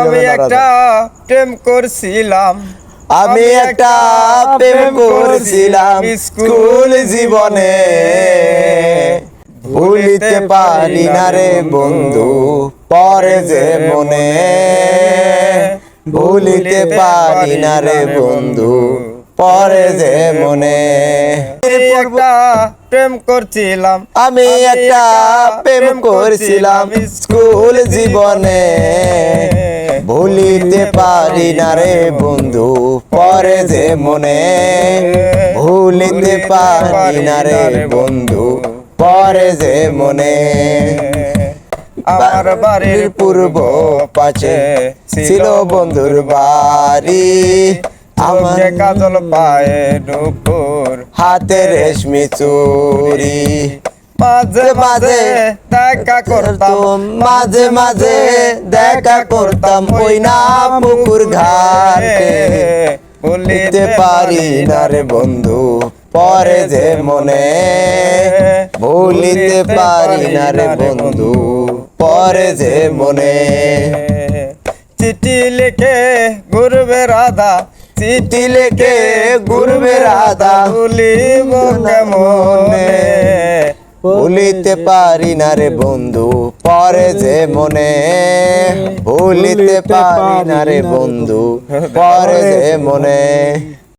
আমি একটা প্রেম করছিলাম। আমি একটা প্রেম করছিলাম স্কুল জীবনে। ভুলিতে পারি না রে বন্ধু পরে যে মনে। ভুলিতে পারি না রে বন্ধু পরে যে মনে। একটা প্রেম করছিলাম। আমি একটা প্রেম করছিলাম স্কুল জীবনে। পারি না রে বন্ধু পরে যে মনে ভুলিতে পারি না রে বন্ধু পরে যে মনে আমার বাড়ির পূর্ব পাশে ছিল বন্ধুর বাড়ি। আমার আমার কাজল পায়ে নুপুর হাতে রেশমি চুরি। মাঝে মাঝে দেখা করতাম। মাঝে মাঝে দেখা করতাম ওই না পুকুর ঘাটে। ভুলিতে পারি না রে বন্ধু পরে যে মনে। ভুলিতে পারি না রে বন্ধু পরে যে মনে। চিঠি লিখে ঘুরবে রাধা চিঠি লেখে ঘুরবে রাধা ভুলিব কেমনে? ভুলিতে পারি না রে বন্ধু, পরে যে মনে। ভুলিতে পারি না রে বন্ধু, পরে যে মনে।